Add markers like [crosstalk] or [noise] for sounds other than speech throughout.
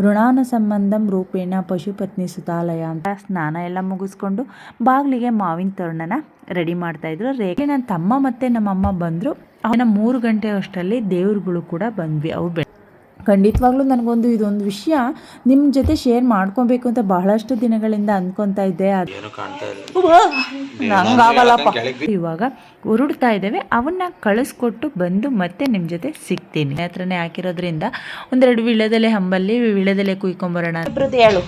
ಋಣಾನ ಸಂಬಂಧಂ ರೂಪೇಣ ಪಶುಪತ್ನಿ ಸುತಾಲಯ ಅಂತ ಸ್ನಾನ ಎಲ್ಲ ಮುಗಿಸ್ಕೊಂಡು ಬಾಗಿಲಿಗೆ ಮಾವಿನ ತೋರಣನ ರೆಡಿ ಮಾಡ್ತಾಯಿದ್ರು ರೇಖೆ ನನ್ನ ತಮ್ಮ ಮತ್ತೆ ನಮ್ಮಮ್ಮ ಬಂದರು. ಅವನ ಮೂರು ಗಂಟೆ ಅಷ್ಟರಲ್ಲಿ ದೇವ್ರುಗಳು ಕೂಡ ಬಂದ್ವಿ. ಅವು ಖಂಡಿತವಾಗ್ಲೂ ನನಗೊಂದು ಇದೊಂದು ವಿಷಯ ನಿಮ್ಮ ಜೊತೆ ಶೇರ್ ಮಾಡ್ಕೊಬೇಕು ಅಂತ ಬಹಳಷ್ಟು ದಿನಗಳಿಂದ ಅಂದ್ಕೊತಾ ಇದ್ದೆ. ಅದು ಏನು ಕಾಣ್ತಾ ಇಲ್ಲ. ನಂಗಾಗಲ್ಲಪ್ಪ. ಇವಾಗ ಉರುಡ್ತಾ ಇದ್ದೇವೆ. ಅವನ್ನ ಕಳಿಸ್ಕೊಟ್ಟು ಬಂದು ಮತ್ತೆ ನಿಮ್ಮ ಜೊತೆ ಸಿಗ್ತೀನಿ. ಹತ್ರನೇ ಹಾಕಿರೋದ್ರಿಂದ ಒಂದೆರಡು ವಿಳೆದೆಲೆ ಹಂಬಲ್ಲಿ ವಿಳೆದೆಲೆ ಕುಯ್ಕೊಂಬರೋಣ. ಹೇಳು.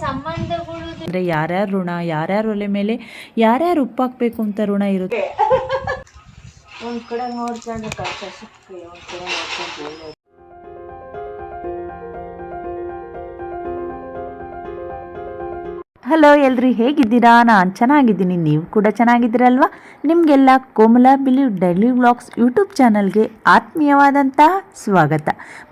ಸಂಬಂಧಗಳು ಅಂದರೆ ಯಾರ್ಯಾರ ಋಣ ಯಾರ್ಯಾರು ಒಲೆ ಮೇಲೆ ಯಾರ್ಯಾರು ಉಪ್ಪಾಕ್ಬೇಕು ಅಂತ ಋಣ ಇರುತ್ತೆ? [laughs] ಒಂದ್ ಕಡೆ ನೋಡ್ಕೊಂಡು ಕಷ್ಟ ಸಿಕ್ಕಿ ಒಂದ್ ಕಡೆ ನೋಡ್ಕೊಂಡು ಹಲೋ ಎಲ್ರಿ ಹೇಗಿದ್ದೀರಾ? ನಾನು ಚೆನ್ನಾಗಿದ್ದೀನಿ. ನೀವು ಕೂಡ ಚೆನ್ನಾಗಿದ್ದೀರಲ್ವಾ? ನಿಮಗೆಲ್ಲ ಕೋಮಲ ಬಿಲಿ ಡೈಲಿ ವ್ಲಾಗ್ಸ್ ಯೂಟ್ಯೂಬ್ ಚಾನಲ್ಗೆ ಆತ್ಮೀಯವಾದಂತಹ ಸ್ವಾಗತ.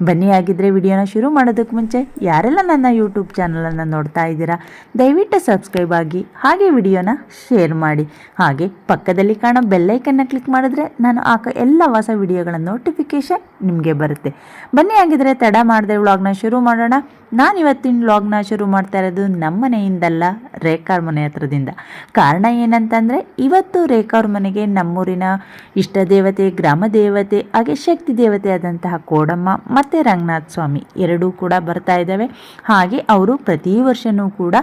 ಬನ್ನಿ ಆಗಿದ್ದರೆ ವಿಡಿಯೋನ ಶುರು ಮಾಡೋದಕ್ಕೆ ಮುಂಚೆ ಯಾರೆಲ್ಲ ನನ್ನ ಯೂಟ್ಯೂಬ್ ಚಾನಲನ್ನು ನೋಡ್ತಾ ಇದ್ದೀರಾ, ದಯವಿಟ್ಟು ಸಬ್ಸ್ಕ್ರೈಬ್ ಆಗಿ ಹಾಗೆ ವಿಡಿಯೋನ ಶೇರ್ ಮಾಡಿ. ಹಾಗೆ ಪಕ್ಕದಲ್ಲಿ ಕಾಣೋ ಬೆಲ್ಲೈಕನ್ನ ಕ್ಲಿಕ್ ಮಾಡಿದ್ರೆ ನಾನು ಹಾಕೋ ಎಲ್ಲ ಹೊಸ ವಿಡಿಯೋಗಳ ನೋಟಿಫಿಕೇಶನ್ ನಿಮಗೆ ಬರುತ್ತೆ. ಬನ್ನಿ ಆಗಿದ್ದರೆ ತಡ ಮಾಡದೆ ವ್ಲಾಗ್ನ ಶುರು ಮಾಡೋಣ. ನಾನು ಇವತ್ತಿನ ವ್ಲಾಗ್ನ ಶುರು ಮಾಡ್ತಾ ಇರೋದು ನಮ್ಮ ಮನೆಯಿಂದಲ್ಲ ರೇಖಾರ್ ಮನೆ ಹತ್ರದಿಂದ. ಕಾರಣ ಏನಂತಂದರೆ, ಇವತ್ತು ರೇಖಾರ್ ಮನೆಗೆ ನಮ್ಮೂರಿನ ಇಷ್ಟ ದೇವತೆ ಗ್ರಾಮ ದೇವತೆ ಹಾಗೆ ಶಕ್ತಿ ದೇವತೆ ಆದಂತಹ ಕೋಡಮ್ಮ ಮತ್ತು ರಂಗನಾಥ ಸ್ವಾಮಿ ಎರಡೂ ಕೂಡ ಬರ್ತಾ ಇದ್ದಾವೆ. ಹಾಗೆ ಅವರು ಪ್ರತಿ ವರ್ಷವೂ ಕೂಡ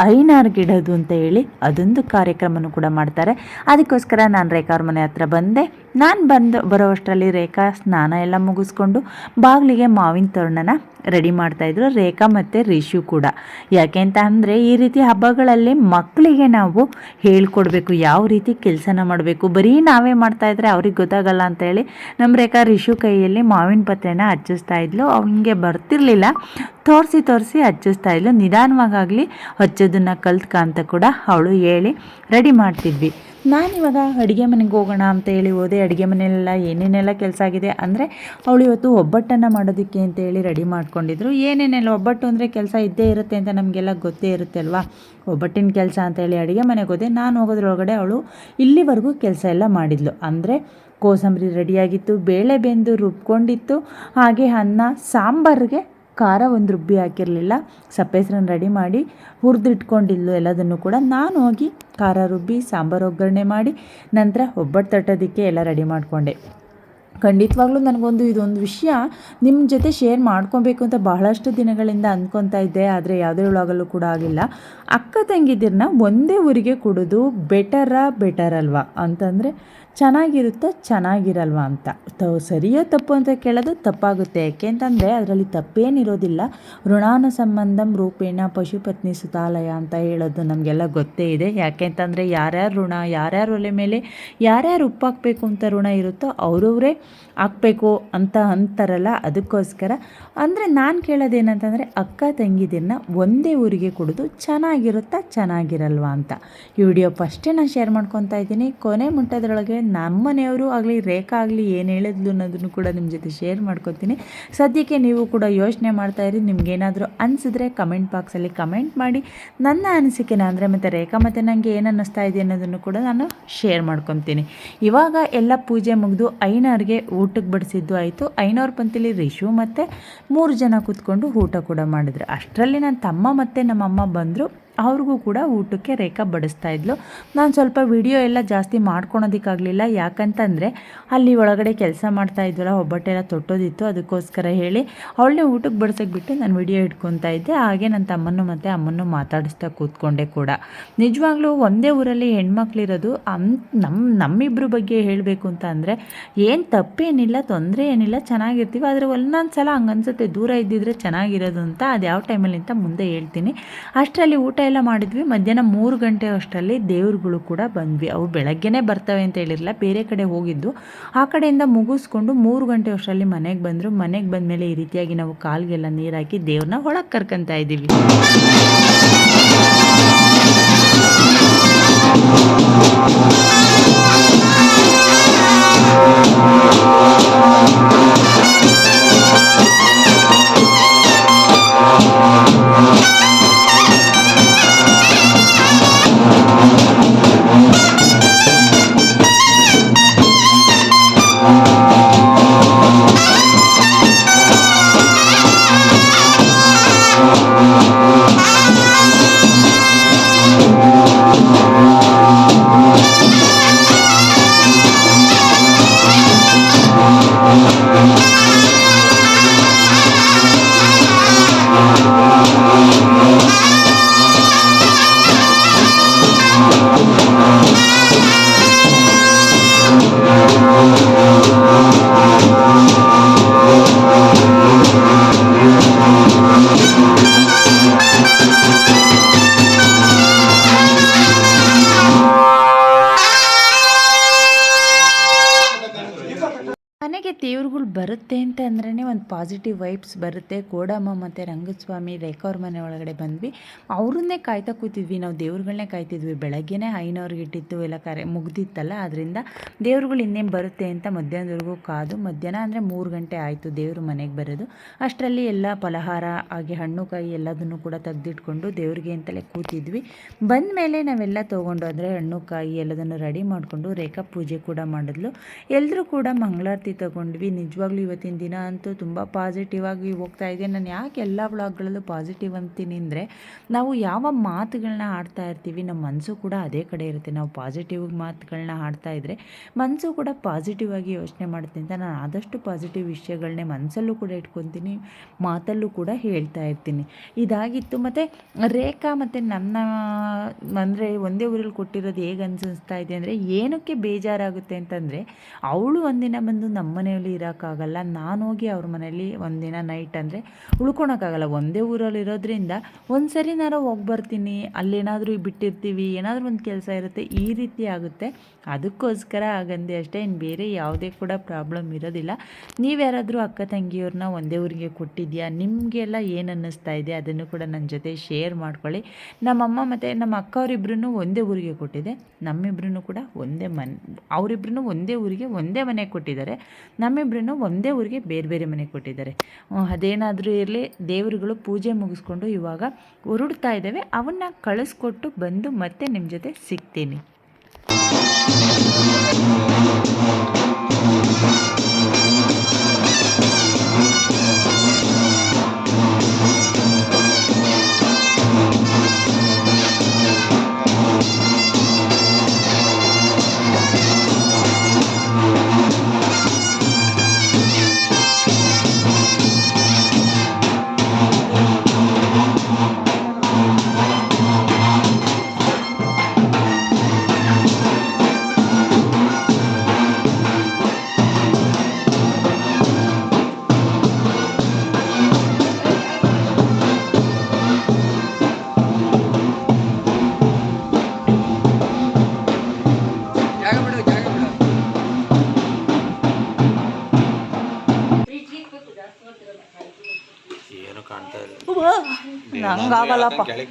ಐನಾರ್ ಗಿಡದು ಅಂತ ಹೇಳಿ ಅದೊಂದು ಕಾರ್ಯಕ್ರಮನೂ ಕೂಡ ಮಾಡ್ತಾರೆ. ಅದಕ್ಕೋಸ್ಕರ ನಾನು ರೇಖಾ ಅವ್ರ ಮನೆ ಹತ್ರ ಬಂದೆ. ನಾನು ಬಂದು ಬರೋವಷ್ಟರಲ್ಲಿ ರೇಖಾ ಸ್ನಾನ ಎಲ್ಲ ಮುಗಿಸ್ಕೊಂಡು ಬಾಗಿಲಿಗೆ ಮಾವಿನ ತೋರಣನ ರೆಡಿ ಮಾಡ್ತಾಯಿದ್ರು ರೇಖಾ ಮತ್ತು ರಿಷು ಕೂಡ. ಯಾಕೆ ಅಂತ ಅಂದರೆ ಈ ರೀತಿ ಹಬ್ಬಗಳಲ್ಲಿ ಮಕ್ಕಳಿಗೆ ನಾವು ಹೇಳ್ಕೊಡ್ಬೇಕು, ಯಾವ ರೀತಿ ಕೆಲಸನ ಮಾಡಬೇಕು. ಬರೀ ನಾವೇ ಮಾಡ್ತಾ ಇದ್ರೆ ಅವ್ರಿಗೆ ಗೊತ್ತಾಗಲ್ಲ ಅಂತೇಳಿ ನಮ್ಮ ರೇಖಾ ರಿಷು ಕೈಯಲ್ಲಿ ಮಾವಿನ ಪತ್ರೆನ ಹಚ್ಚಿಸ್ತಾ ಇದ್ಲು. ಅವ್ನಿಗೆ ಬರ್ತಿರ್ಲಿಲ್ಲ. ತೋರಿಸಿ ತೋರಿಸಿ ಹಚ್ಚಿಸ್ತಾ ಇದ್ಲು ನಿಧಾನವಾಗಲಿ ಹಚ್ಚೋದನ್ನು ಕಲ್ತ್ಕ ಅಂತ ಕೂಡ ಅವಳು ಹೇಳಿ ರೆಡಿ ಮಾಡ್ತಿದ್ವಿ. ನಾನಿವಾಗ ಅಡುಗೆ ಮನೆಗೆ ಹೋಗೋಣ ಅಂತ ಹೇಳಿ ಹೋದೆ. ಅಡುಗೆ ಮನೆಯಲ್ಲೆಲ್ಲ ಏನೇನೆಲ್ಲ ಕೆಲಸ ಆಗಿದೆ ಅಂದರೆ ಅವಳು ಇವತ್ತು ಒಬ್ಬಟ್ಟನ್ನು ಮಾಡೋದಕ್ಕೆ ಅಂತ ಹೇಳಿ ರೆಡಿ ಮಾಡ್ಕೊಂಡಿದ್ರು. ಏನೇನೆಲ್ಲ ಒಬ್ಬಟ್ಟು ಅಂದರೆ ಕೆಲಸ ಇದ್ದೇ ಇರುತ್ತೆ ಅಂತ ನಮಗೆಲ್ಲ ಗೊತ್ತೇ ಇರುತ್ತೆ ಅಲ್ವಾ? ಒಬ್ಬಟ್ಟಿನ ಕೆಲಸ ಅಂತ ಹೇಳಿ ಅಡುಗೆ ಮನೆಗೆ ಹೋದೆ. ನಾನು ಹೋಗೋದ್ರೊಳಗಡೆ ಅವಳು ಇಲ್ಲಿವರೆಗೂ ಕೆಲಸ ಎಲ್ಲ ಮಾಡಿದ್ಲು. ಅಂದರೆ ಕೋಸಂಬರಿ ರೆಡಿಯಾಗಿತ್ತು, ಬೇಳೆ ಬೆಂದು ರುಬ್ಕೊಂಡಿತ್ತು, ಹಾಗೆ ಅನ್ನ ಸಾಂಬಾರಿಗೆ ಖಾರ ಒಂದು ರುಬ್ಬಿ ಹಾಕಿರಲಿಲ್ಲ. ಸಪ್ಪೆಸ್ರನ್ನ ರೆಡಿ ಮಾಡಿ ಹುರಿದಿಟ್ಕೊಂಡಿದ್ಲು ಎಲ್ಲದನ್ನು ಕೂಡ. ನಾನು ಹೋಗಿ ಖಾರ ರುಬ್ಬಿ, ಸಾಂಬಾರು ಒಗ್ಗರಣೆ ಮಾಡಿ, ನಂತರ ಒಬ್ಬಟ್ಟು ತಟ್ಟೋದಕ್ಕೆ ಎಲ್ಲ ರೆಡಿ ಮಾಡಿಕೊಂಡೆ. ಖಂಡಿತವಾಗ್ಲೂ ನನಗೊಂದು ಇದೊಂದು ವಿಷಯ ನಿಮ್ಮ ಜೊತೆ ಶೇರ್ ಮಾಡ್ಕೊಬೇಕು ಅಂತ ಬಹಳಷ್ಟು ದಿನಗಳಿಂದ ಅಂದ್ಕೊತಾ ಇದ್ದೆ. ಆದರೆ ಯಾವುದೇ ಒಳಗಲ್ಲೂ ಕೂಡ ಆಗಿಲ್ಲ. ಅಕ್ಕ ತಂಗಿದಿರನ್ನ ಒಂದೇ ಊರಿಗೆ ಕೊಡೋದು ಬೆಟರಾ ಬೆಟರ್ ಅಲ್ವಾ? ಅಂತಂದರೆ ಚೆನ್ನಾಗಿರುತ್ತೋ ಚೆನ್ನಾಗಿರಲ್ವ ಅಂತ. ತ ಸರಿಯೋ ತಪ್ಪು ಅಂತ ಕೇಳೋದು ತಪ್ಪಾಗುತ್ತೆ. ಯಾಕೆ ಅಂತಂದರೆ ಅದರಲ್ಲಿ ತಪ್ಪೇನಿರೋದಿಲ್ಲ. ಋಣಾನು ಸಂಬಂಧಂ ರೂಪೇಣ ಪಶುಪತ್ನಿ ಸುತಾಲಯ ಅಂತ ಹೇಳೋದು ನಮಗೆಲ್ಲ ಗೊತ್ತೇ ಇದೆ. ಯಾಕೆ ಅಂತಂದರೆ ಯಾರ್ಯಾರು ಋಣ, ಯಾರ್ಯಾರು ಒಲೆ ಮೇಲೆ ಯಾರ್ಯಾರು ಉಪ್ಪಾಕಬೇಕು ಅಂತ ಋಣ ಇರುತ್ತೋ ಅವರವರೇ ಹಾಕ್ಬೇಕು ಅಂತ ಅಂತಾರಲ್ಲ ಅದಕ್ಕೋಸ್ಕರ. ಅಂದರೆ ನಾನು ಕೇಳೋದೇನಂತಂದರೆ ಅಕ್ಕ ತಂಗಿದಿರನ್ನ ಒಂದೇ ಊರಿಗೆ ಕೊಡೋದು ಚೆನ್ನಾಗಿರುತ್ತಾ ಚೆನ್ನಾಗಿರಲ್ವಾ ಅಂತ. ಈ ವಿಡಿಯೋ ಫಸ್ಟೇ ನಾನು ಶೇರ್ ಮಾಡ್ಕೊತಾ ಇದ್ದೀನಿ. ಕೊನೆ ಮುಟ್ಟದ್ರೊಳಗೆ ನಮ್ಮ ಮನೆಯವರು ಆಗಲಿ, ರೇಖಾ ಆಗಲಿ ಏನು ಹೇಳಿದ್ಲು ಅನ್ನೋದನ್ನು ಕೂಡ ನಿಮ್ಮ ಜೊತೆ ಶೇರ್ ಮಾಡ್ಕೊತೀನಿ. ಸದ್ಯಕ್ಕೆ ನೀವು ಕೂಡ ಯೋಚನೆ ಮಾಡ್ತಾ ಇರಿ, ನಿಮ್ಗೇನಾದರೂ ಅನಿಸಿದ್ರೆ ಕಮೆಂಟ್ ಬಾಕ್ಸಲ್ಲಿ ಕಮೆಂಟ್ ಮಾಡಿ. ನನ್ನ ಅನಿಸಿಕೆನ ಅಂದರೆ ಮತ್ತು ರೇಖಾ ಮತ್ತು ನನಗೆ ಏನು ಅನ್ನಿಸ್ತಾ ಇದೆ ಅನ್ನೋದನ್ನು ಕೂಡ ನಾನು ಶೇರ್ ಮಾಡ್ಕೊತೀನಿ. ಇವಾಗ ಎಲ್ಲ ಪೂಜೆ ಮುಗಿದು ಐನವ್ರಿಗೆ ಊಟಕ್ಕೆ ಬಡಿಸಿದ್ದು ಆಯಿತು. ಐನವ್ರ ಪಂತಿಲಿ ರಿಷು ಮತ್ತು ಮೂರು ಜನ ಕೂತ್ಕೊಂಡು ಊಟ ಕೂಡ ಮಾಡಿದ್ರು. ಅಷ್ಟರಲ್ಲಿ ನನ್ನ ತಮ್ಮ ಮತ್ತು ನಮ್ಮಮ್ಮ ಬಂದರು. ಅವ್ರಿಗೂ ಕೂಡ ಊಟಕ್ಕೆ ರೇಖಾ ಬಡಿಸ್ತಾ ಇದ್ಲು. ನಾನು ಸ್ವಲ್ಪ ವಿಡಿಯೋ ಎಲ್ಲ ಜಾಸ್ತಿ ಮಾಡ್ಕೊಳೋದಕ್ಕಾಗಲಿಲ್ಲ. ಯಾಕಂತಂದರೆ ಅಲ್ಲಿ ಒಳಗಡೆ ಕೆಲಸ ಮಾಡ್ತಾ ಇದ್ವಲ್ಲ, ಒಬ್ಬಟ್ಟೆಲ್ಲ ತೊಟ್ಟೋದಿತ್ತು. ಅದಕ್ಕೋಸ್ಕರ ಹೇಳಿ ಅವಳನ್ನೇ ಊಟಕ್ಕೆ ಬಡಿಸೋಕೆ ಬಿಟ್ಟು ನಾನು ವಿಡಿಯೋ ಇಟ್ಕೊತಾ ಇದ್ದೆ. ಹಾಗೆ ನನ್ನ ತಮ್ಮನ್ನು ಮತ್ತು ಅಮ್ಮನ್ನು ಮಾತಾಡಿಸ್ತಾ ಕೂತ್ಕೊಂಡೆ ಕೂಡ. ನಿಜವಾಗ್ಲೂ ಒಂದೇ ಊರಲ್ಲಿ ಹೆಣ್ಮಕ್ಳಿರೋದು ಅಮ್ ನಮ್ಮ ನಮ್ಮಿಬ್ಬರ ಬಗ್ಗೆ ಹೇಳಬೇಕು ಅಂತ ಅಂದರೆ ಏನು ತಪ್ಪೇನಿಲ್ಲ, ತೊಂದರೆ ಏನಿಲ್ಲ, ಚೆನ್ನಾಗಿರ್ತೀವಿ. ಆದರೆ ಒಂದೊಂದು ಸಲ ಹಂಗನ್ಸುತ್ತೆ. ದೂರ ಇದ್ದಿದ್ರೆ ಚೆನ್ನಾಗಿರೋದು ಅಂತ ಅದು ಯಾವ ಟೈಮಲ್ಲಿ ಅಂತ ಮುಂದೆ ಹೇಳ್ತೀನಿ. ಅಷ್ಟರಲ್ಲಿ ಊಟ ಎಲ್ಲ ಮಾಡಿದ್ವಿ. ಮಧ್ಯಾಹ್ನ ಮೂರು ಗಂಟೆ ಅಷ್ಟರಲ್ಲಿ ದೇವ್ರುಗಳು ಕೂಡ ಬಂದ್ವಿ. ಅವು ಬೆಳಗ್ಗೆನೇ ಬರ್ತವೆ ಅಂತ ಹೇಳಿರಲಿಲ್ಲ, ಬೇರೆ ಕಡೆ ಹೋಗಿದ್ದು. ಆ ಕಡೆಯಿಂದ ಮುಗಿಸ್ಕೊಂಡು ಮೂರು ಗಂಟೆ ಅಷ್ಟರಲ್ಲಿ ಮನೆಗೆ ಬಂದರು. ಮನೆಗೆ ಬಂದ ಮೇಲೆ ಈ ರೀತಿಯಾಗಿ ನಾವು ಕಾಲ್ಗೆಲ್ಲ ನೀರಾಕಿ ದೇವ್ರನ್ನ ಒಳಗೆ ಕರ್ಕೊಂತ ಇದ್ದೀವಿ. ಬರುತ್ತೆ ಅಂತ ಅಂದ್ರೇ ಒಂದು ಪಾಸಿಟಿವ್ ವೈಬ್ಸ್ ಬರುತ್ತೆ. ಕೋಡಮ್ಮ ಮತ್ತು ರಂಗಸ್ವಾಮಿ ರೇಖಾವ್ರ ಮನೆ ಒಳಗಡೆ ಬಂದ್ವಿ. ಅವ್ರನ್ನೇ ಕಾಯ್ತಾ ಕೂತಿದ್ವಿ. ನಾವು ದೇವ್ರುಗಳನ್ನೇ ಕಾಯ್ತಿದ್ವಿ. ಬೆಳಗ್ಗೆನೇ ಐನವ್ರಿಗೆ ಇಟ್ಟಿತ್ತು ಎಲ್ಲ ಕರೆ ಮುಗ್ದಿತ್ತಲ್ಲ. ಅದರಿಂದ ದೇವ್ರುಗಳು ಇನ್ನೇನು ಬರುತ್ತೆ ಅಂತ ಮಧ್ಯಾಹ್ನದವರೆಗೂ ಕಾದು ಮಧ್ಯಾಹ್ನ ಅಂದರೆ ಮೂರು ಗಂಟೆ ಆಯಿತು ದೇವ್ರ ಮನೆಗೆ ಬರೋದು. ಅಷ್ಟರಲ್ಲಿ ಎಲ್ಲ ಫಲಹಾರ, ಹಾಗೆ ಹಣ್ಣು, ಕಾಯಿ ಎಲ್ಲದನ್ನು ಕೂಡ ತೆಗೆದಿಟ್ಕೊಂಡು ದೇವ್ರಿಗೆ ಅಂತಲೇ ಕೂತಿದ್ವಿ. ಬಂದ ಮೇಲೆ ನಾವೆಲ್ಲ ತೊಗೊಂಡು ಅಂದರೆ ಹಣ್ಣು, ಕಾಯಿ ಎಲ್ಲದನ್ನು ರೆಡಿ ಮಾಡಿಕೊಂಡು ರೇಖಾ ಪೂಜೆ ಕೂಡ ಮಾಡಿದ್ಲು. ಎಲ್ಲರೂ ಕೂಡ ಮಂಗಳಾರತಿ ತಗೊಂಡ್ವಿ. ನಿಜವಾಗ್ಲೂ ಇವತ್ತಿನ ದಿನ ಅಂತೂ ತುಂಬ ಪಾಸಿಟಿವ್ ಆಗಿ ಹೋಗ್ತಾ ಇದೆ. ನಾನು ಯಾಕೆ ಎಲ್ಲ ವ್ಲಾಗ್ಗಳಲ್ಲೂ ಪಾಸಿಟಿವ್ ಅಂತೀನಿ ಅಂದರೆ, ನಾವು ಯಾವ ಮಾತುಗಳನ್ನ ಆಡ್ತಾ ಇರ್ತೀವಿ, ನಮ್ಮ ಮನಸ್ಸು ಕೂಡ ಅದೇ ಕಡೆ ಇರುತ್ತೆ. ನಾವು ಪಾಸಿಟಿವ್ ಮಾತುಗಳನ್ನ ಆಡ್ತಾ ಇದ್ದರೆ ಮನಸ್ಸು ಕೂಡ ಪಾಸಿಟಿವ್ ಆಗಿ ಯೋಚನೆ ಮಾಡ್ತೀನಿ ಅಂತ ನಾನು ಆದಷ್ಟು ಪಾಸಿಟಿವ್ ವಿಷಯಗಳನ್ನೇ ಮನಸ್ಸಲ್ಲೂ ಕೂಡ ಇಟ್ಕೊತೀನಿ, ಮಾತಲ್ಲೂ ಕೂಡ ಹೇಳ್ತಾ ಇರ್ತೀನಿ. ಇದಾಗಿತ್ತು. ಮತ್ತು ರೇಖಾ ಮತ್ತು ನನ್ನ, ಅಂದರೆ ಒಂದೇ ಊರಲ್ಲಿ ಕೊಟ್ಟಿರೋದು ಹೇಗೆ ಅನಿಸ್ತಾ ಇದೆ ಅಂದರೆ, ಏನಕ್ಕೆ ಬೇಜಾರಾಗುತ್ತೆ ಅಂತಂದರೆ, ಅವಳು ಒಂದಿನ ಬಂದು ನಮ್ಮ ಮನೆಯಲ್ಲಿ ಇರೋಕ್ಕಾಗಲ್ಲ. ನಾನು ಹೋಗಿ ಅವ್ರ ಮನೆಯಲ್ಲಿ ಒಂದಿನ ನೈಟ್ ಅಂದರೆ ಉಳ್ಕೊಳಕ್ಕಾಗಲ್ಲ ಒಂದೇ ಊರಲ್ಲಿ ಇರೋದ್ರಿಂದ ಒಂದು ಸರಿ ನಾನು ಹೋಗಿ ಬರ್ತೀನಿ. ಅಲ್ಲೇನಾದರೂ ಬಿಟ್ಟಿರ್ತೀವಿ. ಏನಾದರೂ ಒಂದು ಕೆಲಸ ಇರುತ್ತೆ. ಈ ರೀತಿ ಆಗುತ್ತೆ. ಅದಕ್ಕೋಸ್ಕರ ಆಗಂದೆ ಅಷ್ಟೇ. ಇನ್ನು ಬೇರೆ ಯಾವುದೇ ಕೂಡ ಪ್ರಾಬ್ಲಮ್ ಇರೋದಿಲ್ಲ. ನೀವ್ಯಾರಾದರೂ ಅಕ್ಕ ತಂಗಿಯವ್ರನ್ನ ಒಂದೇ ಊರಿಗೆ ಕೊಟ್ಟಿದ್ಯಾ? ನಿಮಗೆಲ್ಲ ಏನು ಅನ್ನಿಸ್ತಾ ಇದೆ? ಅದನ್ನು ಕೂಡ ನನ್ನ ಜೊತೆ ಶೇರ್ ಮಾಡ್ಕೊಳ್ಳಿ. ನಮ್ಮಮ್ಮ ಮತ್ತು ನಮ್ಮ ಅಕ್ಕವರಿಬ್ರು ಒಂದೇ ಊರಿಗೆ ಕೊಟ್ಟಿದೆ. ನಮ್ಮಿಬ್ರು ಕೂಡ ಒಂದೇ ಮನೆ ಅವರಿಬ್ರು ಒಂದೇ ಊರಿಗೆ ಒಂದೇ ಮನೆ ಕೊಟ್ಟಿದ್ದಾರೆ. ನಮ್ಮಿಬ್ರು ಒಂದೇ ಊರಿಗೆ ಬೇರೆ ಬೇರೆ ಮನೆ ಕೊಟ್ಟಿದ್ದಾರೆ. ಅದೇನಾದರೂ ಇರಲಿ, ದೇವರುಗಳು ಪೂಜೆ ಮುಗಿಸ್ಕೊಂಡು ಇವಾಗ ಹೊರಡ್ತಾ ಇದ್ದಾವೆ. ಅವನ್ನ ಕಳಿಸ್ಕೊಟ್ಟು ಬಂದು ಮತ್ತೆ ನಿಮ್ಮ ಜೊತೆ ಸಿಗ್ತೀನಿ.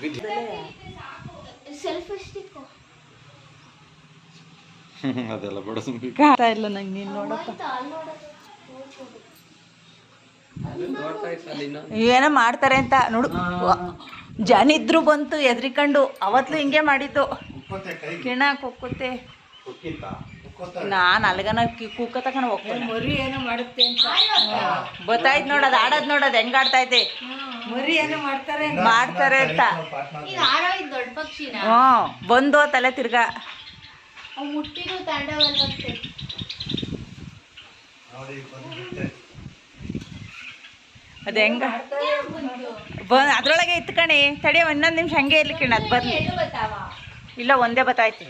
ಬಿದ್ದು. [laughs] ಅದೆಲ್ಲ ಬಿಡು ಕಾಣ್ತಾ ಇಲ್ಲ ನಂಗೆ ನೀನು ನೋಡಪ್ಪ ಏನೋ ಮಾಡ್ತಾರೆ ಅಂತ ನೋಡು. ಜನ ಇದ್ರು ಬಂತು ಎದ್ರಿಕೊಂಡು. ಅವತ್ಲು ಹಿಂಗೆ ಮಾಡಿದ್ದು. ಕಿಣ ಕುಕ್ಕುತ್ತೆ ನಾನು ಅಲ್ಗನ ಕುಕ್ಕ ತಕೊಂಡು ಹೋಗ್ತೇನೆ. ಮರಿ ಏನೋ ಮಾಡುತ್ತೆ ಅಂತ. ಗೊತ್ತಾಯ್ತು ನೋಡೋದು ಆಡೋದು ನೋಡೋದು ಹೆಂಗ್ ಆಡ್ತೈತೆ ಮರಿ ಏನೋ ಮಾಡ್ತಾರೆ ಮಾಡ್ತಾರೆ ಅಂತ. ಹ್ಞೂ ಬಂದು ತಲೆ ತಿರ್ಗ. ಅದು ಹೆಂಗ? ಬ ಅದ್ರೊಳಗೆ ಇತ್ಕಣಿ ಕಣಿ. ತಡಿ ಇನ್ನೊಂದು ನಿಮಿಷ ಹಂಗೆ ಇರ್ಲಿ ಕಣ ಅದು ಬರ್ಲಿ. ಇಲ್ಲ ಒಂದೇ ಬತ್ತಾಯ್ತು.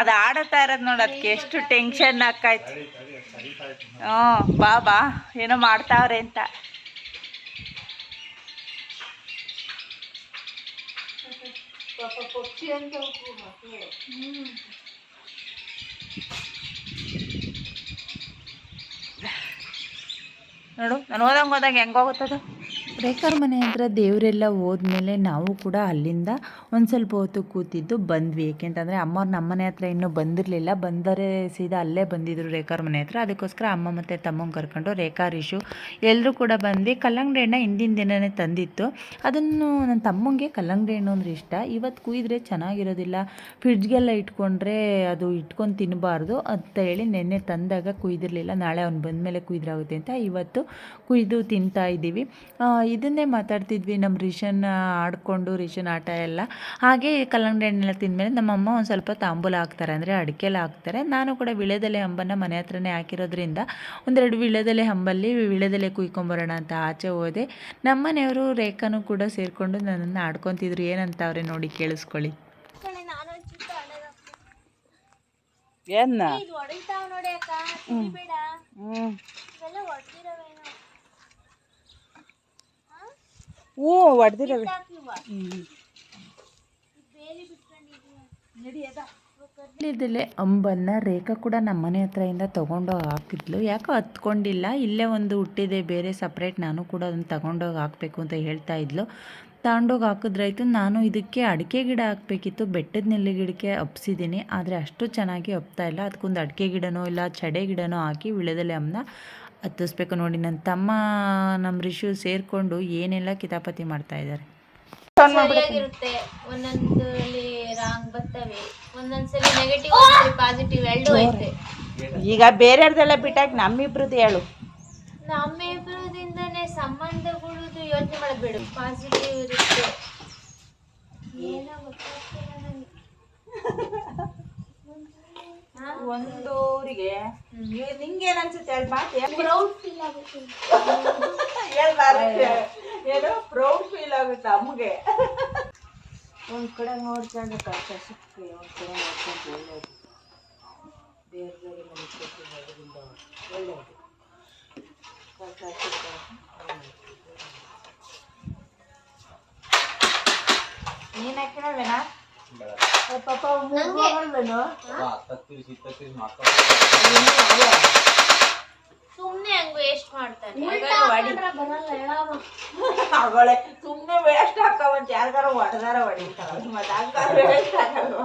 ಅದು ಆಡುತ್ತಾ ಇರೋದು ನೋಡಿ ಅದಕ್ಕೆ ಎಷ್ಟು ಟೆನ್ಷನ್ ಆಕಾಯ್ತು ಹ್ಞೂ ಬಾ ಬಾ. ಏನೋ ಮಾಡ್ತಾವ್ರೆ ಅಂತ. ನೋಡು, ನಾನು ಹೋದಂಗೆ ಹೋದಂಗೆ ಹೆಂಗೋಗುತ್ತದು ರೇಖಾರ್ ಮನೆ ಹತ್ರ ದೇವರೆಲ್ಲ ಹೋದ್ಮೇಲೆ ನಾವು ಕೂಡ ಅಲ್ಲಿಂದ ಒಂದು ಸ್ವಲ್ಪ ಹೊತ್ತು ಕೂತಿದ್ದು ಬಂದ್ವಿ. ಏಕೆಂತಂದರೆ ಅಮ್ಮವ್ರು ನಮ್ಮ ಮನೆ ಹತ್ರ ಇನ್ನೂ ಬಂದಿರಲಿಲ್ಲ. ಬಂದರೆ ಸೀದಾ ಅಲ್ಲೇ ಬಂದಿದ್ರು ರೇಖಾರ ಮನೆ ಹತ್ರ. ಅದಕ್ಕೋಸ್ಕರ ಅಮ್ಮ ಮತ್ತು ತಮ್ಮಂಗೆ ಕರ್ಕೊಂಡು ರೇಖಾ ರಿಶು ಎಲ್ಲರೂ ಕೂಡ ಬಂದ್ವಿ. ಕಲ್ಲಂಗಡಿ ಹಣ್ಣು ಹಿಂದಿನ ದಿನವೇ ತಂದಿತ್ತು. ಅದನ್ನು ನನ್ನ ತಮ್ಮಂಗೆ ಕಲ್ಲಂಗಡಿ ಹಣ್ಣು ಅಂದ್ರೆ ಇಷ್ಟ. ಇವತ್ತು ಕುಯ್ದರೆ ಚೆನ್ನಾಗಿರೋದಿಲ್ಲ. ಫ್ರಿಡ್ಜ್ಗೆಲ್ಲ ಇಟ್ಕೊಂಡ್ರೆ ಅದು ಇಟ್ಕೊಂಡು ತಿನ್ನಬಾರ್ದು ಅಂತ ಹೇಳಿ ನೆನ್ನೆ ತಂದಾಗ ಕುಯ್ದಿರಲಿಲ್ಲ. ನಾಳೆ ಅವ್ನು ಬಂದಮೇಲೆ ಕುಯ್ದ್ರಾಗುತ್ತೆ ಅಂತ ಇವತ್ತು ಕುಯ್ದು ತಿಂತಾ ಇದ್ದೀವಿ ಇದನ್ನೇ ಮಾತಾಡ್ತಿದ್ವಿ. ನಮ್ಮ ರಿಷನ್ ಆಡಿಕೊಂಡು, ರಿಷನ್ ಆಟ ಎಲ್ಲ. ಹಾಗೆ ಕಲ್ಲಂಗಡಿ ಹಣ್ಣೆಲ್ಲ ತಿಂದಮೇಲೆ ನಮ್ಮಮ್ಮ ಒಂದು ಸ್ವಲ್ಪ ತಾಂಬೂಲ ಹಾಕ್ತಾರೆ ಅಂದರೆ ಅಡಿಕೆಲ್ಲ ಹಾಕ್ತಾರೆ. ನಾನು ಕೂಡ ವಿಳೆದೆಲೆ ಹಂಬನ್ನು ಮನೆ ಹತ್ರನೇ ಹಾಕಿರೋದ್ರಿಂದ ಒಂದೆರಡು ವಿಳೆದೆಲೆ ಹಂಬಲ್ಲಿ ವಿಳೆದೆಲೆ ಕುಯ್ಕೊಂಬರೋಣ ಅಂತ ಆಚೆ ಹೋದೆ. ನಮ್ಮನೆಯವರು ರೇಖಾನು ಕೂಡ ಸೇರಿಕೊಂಡು ನನ್ನನ್ನು ಆಡ್ಕೊತಿದ್ರು. ಏನಂತವ್ರೆ ನೋಡಿ ಕೇಳಿಸ್ಕೊಳ್ಳಿ. ಹ್ಞೂ ನಾನು ಚಿಕ್ಕ ಆಡೋದು ಏನ ಇದು ಹೊಡಿತಾವ್ ನೋಡಿ ಅಕ್ಕ ತಿನ್ಬೇಡ ಹ್ಞೂ ಇವೆಲ್ಲ ಹೊಡ್ದಿರವೇನೋ ಹ್ಞೂ ಹೊಡೆದಿರವೆ ಹಾಕಿವ ಹ್ಞೂ ಬೇಲಿ ಬಿಟ್ಕೊಂಡಿದೀಯ ನಡಿಯದ ಹೋಗ್ ಇಲ್ಲದಿಲ್ಲೇ ಅಂಬನ್ನು ರೇಖಾ ಕೂಡ ನಮ್ಮ ಮನೆ ಹತ್ರದಿಂದ ತೊಗೊಂಡು ಹಾಕಿದ್ಲು ಯಾಕೋ ಹತ್ಕೊಂಡಿಲ್ಲ. ಇಲ್ಲೇ ಒಂದು ಹುಟ್ಟಿದೆ, ಬೇರೆ ಸಪ್ರೇಟ್ ನಾನು ಕೂಡ ಅದನ್ನು ತಗೊಂಡೋಗಿ ಹಾಕಬೇಕು ಅಂತ ಹೇಳ್ತಾ ಇದ್ಲು. ತಗೊಂಡೋಗಿ ಹಾಕಿದ್ರಾಯ್ತು ನಾನು ಇದಕ್ಕೆ ಅಡಿಕೆ ಗಿಡ ಹಾಕಬೇಕಿತ್ತು. ಬೆಟ್ಟದ ನೆಲ್ಲಿ ಗಿಡಕ್ಕೆ ಹಬ್ಸಿದ್ದೀನಿ ಆದರೆ ಅಷ್ಟು ಚೆನ್ನಾಗಿ ಹಬ್ತಾ ಇಲ್ಲ. ಅದಕ್ಕೊಂದು ಅಡಿಕೆ ಗಿಡನೋ ಇಲ್ಲ, ಚಡೆ ಗಿಡನೋ ಹಾಕಿ ವಿಳದಲ್ಲಿ ಅಮ್ಮನ ಹತ್ತಿಸ್ಬೇಕು ನೋಡಿ. ನನ್ನ ತಮ್ಮ ನಮ್ಮ ರಿಷು ಸೇರಿಕೊಂಡು ಏನೆಲ್ಲ ಕಿತಾಪತಿ ಮಾಡ್ತಾ ಇದ್ದಾರೆ ಬರ್ತವೆ. ಒಂದೊಂದ್ಸಲಿ ನೆಗೆಟಿವ್ ಒಂದ್ಸಲಿ ಪಾಸಿಟಿವ್ ಎರಡು ಐತೆ. ಈಗ ಬೇರೆಯವ್ರದೆಲ್ಲ ಬಿಟ್ಟಾಗ ನಮ್ಮಿಬ್ರದ್ದು ಹೇಳು. ನಮ್ಮಿಬ್ರದಿಂದನೇ ಸಂಬಂಧಗಳುದು ಯೋಚನೆ ಮಾಡೋದು ಬೇಡ. ಪಾಸಿಟಿವ್ ಇರುತ್ತೆ. ಏನೋ ಗೊತ್ತಾಗ್ತಿಲ್ಲ ಏನ್ ಒಂದೂರಿಗೆ. ನಿಂಗೇನ್ ಅನ್ಸುತ್ತೆ ಹೇಳಿ ಮಾತು? ಪ್ರೌಡ್ ಫೀಲ್ ಆಗುತ್ತೆ. ಹೇಳ್ಬಾರ್ದು ಏನು ಪ್ರೌಡ್ ಫೀಲ್ ಆಗುತ್ತೆ ಅಮ್ಮಗೆ ಒಂದ್ ಕಡೆ ನೋಡ್ಕೊಂಡು ಕಷ್ಟ ಸಿಕ್ಕಿ ಒಂದ್ ಕಡೆ ನೋಡ್ಕೊಂಡು ಒಳ್ಳೇದು. ಬೇರೆ ಬೇರೆ ಮಾಡೋದ್ರಿಂದ ಒಳ್ಳೇದು. ಕಷ್ಟ ಸಿಕ್ಕ ನೀನ್ ಹಾಕಿರಲ್ವೇನಾ ಪಾಪ ಮೂರ್ವೇನು ಸುಮ್ನೆ ಹಂಗ ವೇಸ್ಟ್ ಮಾಡ್ತಾನೆ ಅವಳೆ ಸುಮ್ಮನೆ ವೇಸ್ಟ್ ಹಾಕವಂತ ಯಾರಿಗಾರ ಹೊಡೆದಾರ ಹೊಡಿತಾರ ಮತ್ತೆ ಹಂಗಾರ ವೇಸ್ಟ್ ಆಗಲ್ವಾ?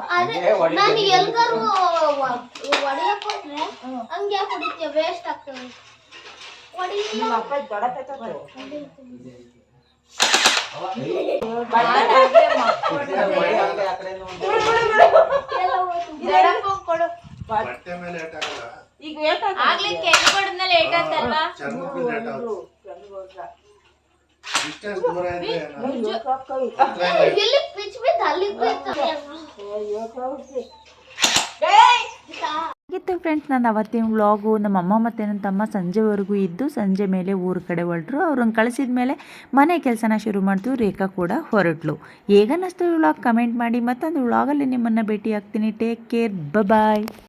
ನಾನು ಎಲ್ಗಾರು ಹೊಡೆಯಕ್ ಹೋದ್ರೆ ಹಂಗೆ ಯಾಕೆ ಹೊಡಿತೀಯ? ವೇಸ್ಟ್ ಆಗ್ತಾವ ನಿಮ್ಮ ಅಪ್ಪ ದೊಡ್ಡ ಕೊಡು ಈಗ ವೇಟ್ ಆಗ್ಲಿ ಕೆಂಪು ಹೊಡೆದ್ಮೇಲೆ ಏಟಾತಲ್ವಾ ಡಿಸ್ಟೆನ್ಸ್ ದೂರ ಇದ್ರೆ ಇಲ್ಲಿ ಪಿಚ್ ಬಿದ್ದು ಅಲ್ಲಿಗೆ ಬಿತ್ತು ಆಗಿತ್ತು ಫ್ರೆಂಡ್ಸ್ ನಾನು ಅವತ್ತಿನ ವ್ಲಾಗು ನಮ್ಮ ಅಮ್ಮ ಮತ್ತು ನನ್ನ ತಮ್ಮ ಸಂಜೆವರೆಗೂ ಇದ್ದು ಸಂಜೆ ಮೇಲೆ ಊರ ಕಡೆ ಹೊರಟ್ರು. ಅವ್ರನ್ನ ಕಳಿಸಿದ ಮೇಲೆ ಮನೆ ಕೆಲಸನ ಶುರು ಮಾಡ್ತು ರೇಖಾ ಕೂಡ ಹೊರಟ್ಲು. ಹೇಗನ್ನಿಸ್ತು ವ್ಲಾಗ್ ಕಮೆಂಟ್ ಮಾಡಿ. ಮತ್ತೊಂದು ವ್ಲಾಗಲ್ಲಿ ನಿಮ್ಮನ್ನು ಭೇಟಿ ಆಗ್ತೀನಿ ಟೇಕ್ ಕೇರ್ ಬಾಯ್